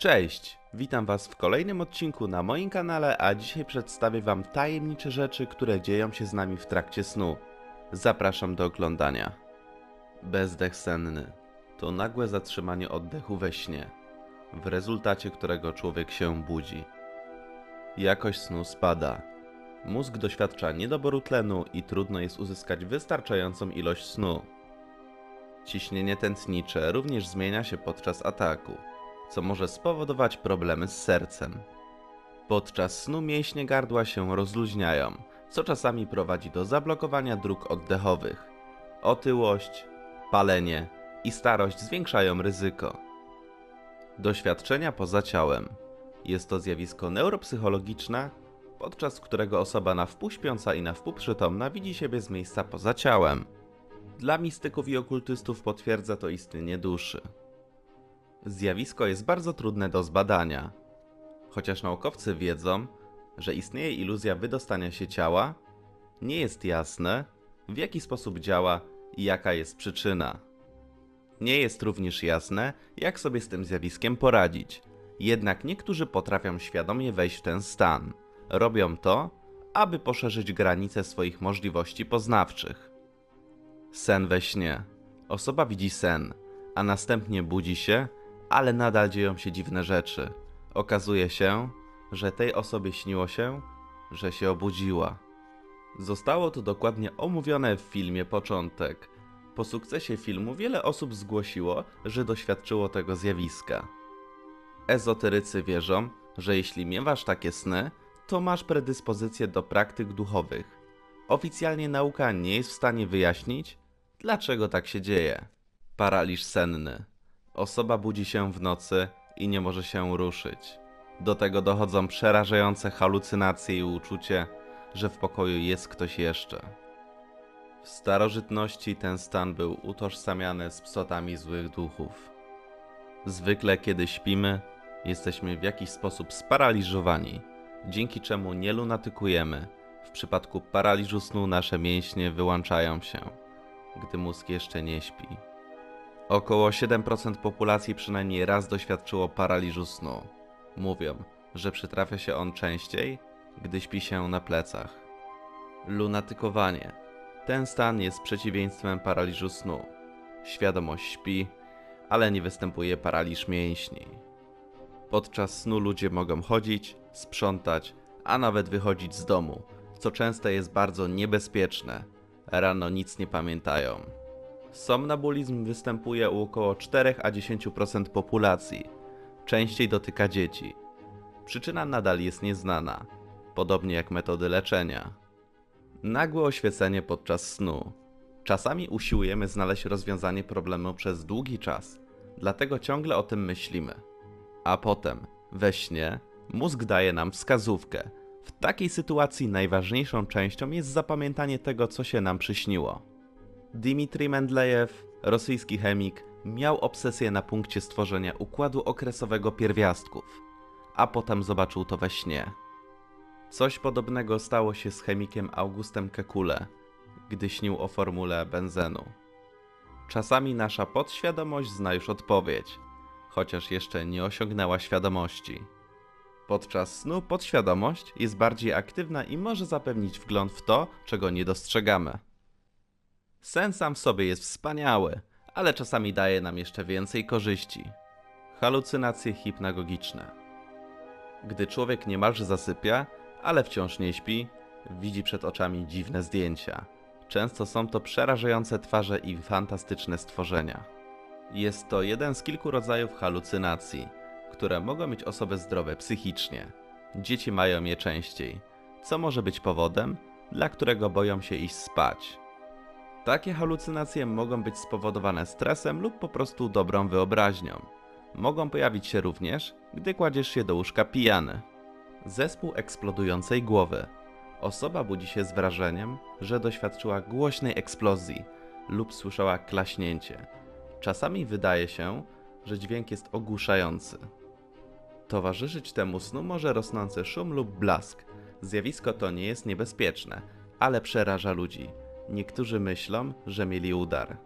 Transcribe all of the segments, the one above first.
Cześć, witam Was w kolejnym odcinku na moim kanale, a dzisiaj przedstawię Wam tajemnicze rzeczy, które dzieją się z nami w trakcie snu. Zapraszam do oglądania. Bezdech senny to nagłe zatrzymanie oddechu we śnie, w rezultacie którego człowiek się budzi. Jakość snu spada. Mózg doświadcza niedoboru tlenu i trudno jest uzyskać wystarczającą ilość snu. Ciśnienie tętnicze również zmienia się podczas ataku, co może spowodować problemy z sercem. Podczas snu mięśnie gardła się rozluźniają, co czasami prowadzi do zablokowania dróg oddechowych. Otyłość, palenie i starość zwiększają ryzyko. Doświadczenia poza ciałem. Jest to zjawisko neuropsychologiczne, podczas którego osoba na wpół śpiąca i na wpół widzi siebie z miejsca poza ciałem. Dla mistyków i okultystów potwierdza to istnienie duszy. Zjawisko jest bardzo trudne do zbadania. Chociaż naukowcy wiedzą, że istnieje iluzja wydostania się ciała, nie jest jasne, w jaki sposób działa i jaka jest przyczyna. Nie jest również jasne, jak sobie z tym zjawiskiem poradzić. Jednak niektórzy potrafią świadomie wejść w ten stan. Robią to, aby poszerzyć granice swoich możliwości poznawczych. Sen we śnie. Osoba widzi sen, a następnie budzi się, ale nadal dzieją się dziwne rzeczy. Okazuje się, że tej osobie śniło się, że się obudziła. Zostało to dokładnie omówione w filmie Początek. Po sukcesie filmu wiele osób zgłosiło, że doświadczyło tego zjawiska. Ezoterycy wierzą, że jeśli miewasz takie sny, to masz predyspozycję do praktyk duchowych. Oficjalnie nauka nie jest w stanie wyjaśnić, dlaczego tak się dzieje. Paraliż senny. Osoba budzi się w nocy i nie może się ruszyć. Do tego dochodzą przerażające halucynacje i uczucie, że w pokoju jest ktoś jeszcze. W starożytności ten stan był utożsamiany z psotami złych duchów. Zwykle, kiedy śpimy, jesteśmy w jakiś sposób sparaliżowani, dzięki czemu nie lunatykujemy. W przypadku paraliżu snu nasze mięśnie wyłączają się, gdy mózg jeszcze nie śpi. Około 7% populacji przynajmniej raz doświadczyło paraliżu snu. Mówią, że przytrafia się on częściej, gdy śpi się na plecach. Lunatykowanie. Ten stan jest przeciwieństwem paraliżu snu. Świadomość śpi, ale nie występuje paraliż mięśni. Podczas snu ludzie mogą chodzić, sprzątać, a nawet wychodzić z domu, co często jest bardzo niebezpieczne. Rano nic nie pamiętają. Somnambulizm występuje u około 4 a 10% populacji. Częściej dotyka dzieci. Przyczyna nadal jest nieznana, podobnie jak metody leczenia. Nagłe oświecenie podczas snu. Czasami usiłujemy znaleźć rozwiązanie problemu przez długi czas, dlatego ciągle o tym myślimy. A potem, we śnie, mózg daje nam wskazówkę. W takiej sytuacji najważniejszą częścią jest zapamiętanie tego, co się nam przyśniło. Dmitrij Mendlejew, rosyjski chemik, miał obsesję na punkcie stworzenia układu okresowego pierwiastków, a potem zobaczył to we śnie. Coś podobnego stało się z chemikiem Augustem Kekule, gdy śnił o formule benzenu. Czasami nasza podświadomość zna już odpowiedź, chociaż jeszcze nie osiągnęła świadomości. Podczas snu podświadomość jest bardziej aktywna i może zapewnić wgląd w to, czego nie dostrzegamy. Sen sam w sobie jest wspaniały, ale czasami daje nam jeszcze więcej korzyści. Halucynacje hipnagogiczne. Gdy człowiek niemalże zasypia, ale wciąż nie śpi, widzi przed oczami dziwne zdjęcia. Często są to przerażające twarze i fantastyczne stworzenia. Jest to jeden z kilku rodzajów halucynacji, które mogą mieć osoby zdrowe psychicznie. Dzieci mają je częściej, co może być powodem, dla którego boją się iść spać. Takie halucynacje mogą być spowodowane stresem lub po prostu dobrą wyobraźnią. Mogą pojawić się również, gdy kładziesz się do łóżka pijany. Zespół eksplodującej głowy. Osoba budzi się z wrażeniem, że doświadczyła głośnej eksplozji lub słyszała klaśnięcie. Czasami wydaje się, że dźwięk jest ogłuszający. Towarzyszyć temu snu może rosnący szum lub blask. Zjawisko to nie jest niebezpieczne, ale przeraża ludzi. Niektórzy myślą, że mieli udar.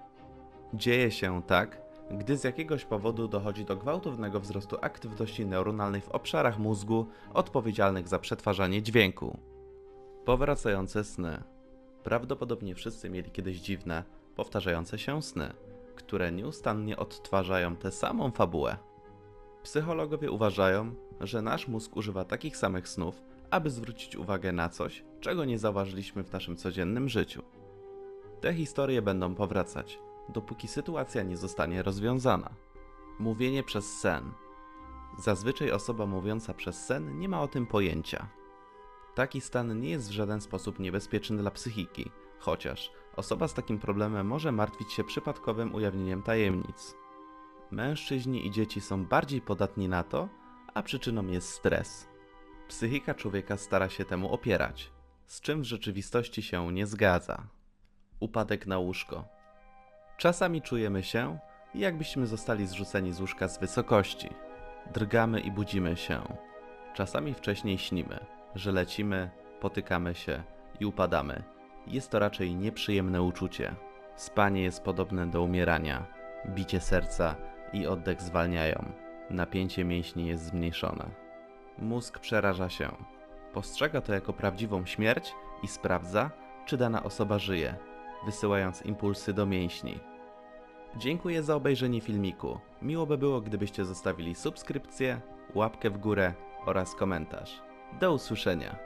Dzieje się tak, gdy z jakiegoś powodu dochodzi do gwałtownego wzrostu aktywności neuronalnej w obszarach mózgu odpowiedzialnych za przetwarzanie dźwięku. Powracające sny. Prawdopodobnie wszyscy mieli kiedyś dziwne, powtarzające się sny, które nieustannie odtwarzają tę samą fabułę. Psychologowie uważają, że nasz mózg używa takich samych snów, aby zwrócić uwagę na coś, czego nie zauważyliśmy w naszym codziennym życiu. Te historie będą powracać, dopóki sytuacja nie zostanie rozwiązana. Mówienie przez sen. Zazwyczaj osoba mówiąca przez sen nie ma o tym pojęcia. Taki stan nie jest w żaden sposób niebezpieczny dla psychiki, chociaż osoba z takim problemem może martwić się przypadkowym ujawnieniem tajemnic. Mężczyźni i dzieci są bardziej podatni na to, a przyczyną jest stres. Psychika człowieka stara się temu opierać, z czym w rzeczywistości się nie zgadza. Upadek na łóżko. Czasami czujemy się, jakbyśmy zostali zrzuceni z łóżka z wysokości. Drgamy i budzimy się. Czasami wcześniej śnimy, że lecimy, potykamy się i upadamy. Jest to raczej nieprzyjemne uczucie. Spanie jest podobne do umierania. Bicie serca i oddech zwalniają. Napięcie mięśni jest zmniejszone. Mózg przeraża się. Postrzega to jako prawdziwą śmierć i sprawdza, czy dana osoba żyje, wysyłając impulsy do mięśni. Dziękuję za obejrzenie filmiku. Miło by było, gdybyście zostawili subskrypcję, łapkę w górę oraz komentarz. Do usłyszenia.